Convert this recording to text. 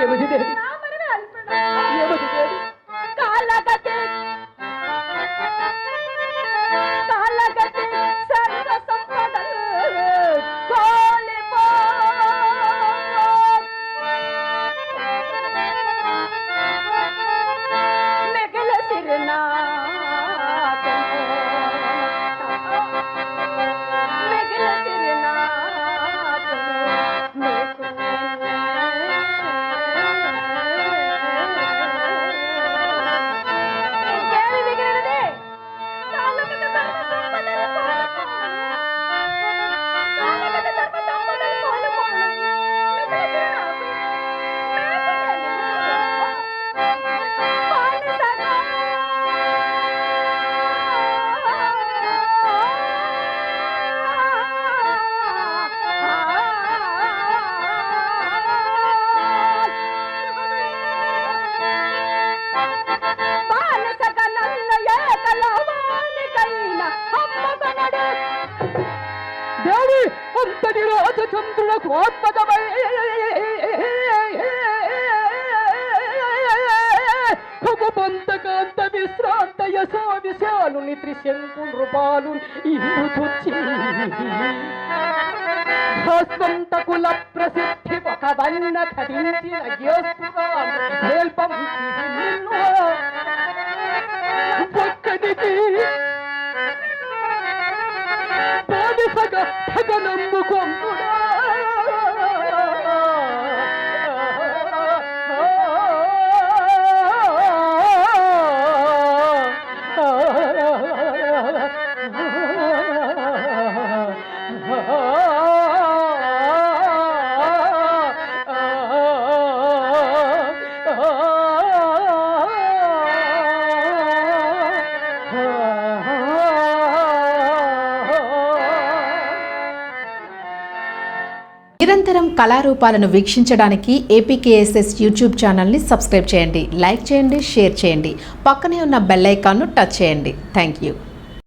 ये मुझे दे। దేవి అంతటి రాజచంద్రులకు ఆత్మకమై భగవంతకాంత విశ్రాంత యశో విశాలుని త్రిశంకు నృపాలు ఇందు చుచ్చి భస్వంత కుల ప్రసిద్ధి ఒక వన్న కథించిన జ్యోస్తుగా నేల్పం బానిసగ భగనమ్ముకొమ్ముడా నిరంతరం కళారూపాలను వీక్షించడానికి ఏపీకేఎస్ఎస్ యూట్యూబ్ ఛానల్ని సబ్స్క్రైబ్ చేయండి లైక్ చేయండి షేర్ చేయండి. పక్కనే ఉన్న బెల్ ఐకాన్ను టచ్ చేయండి. Thank you.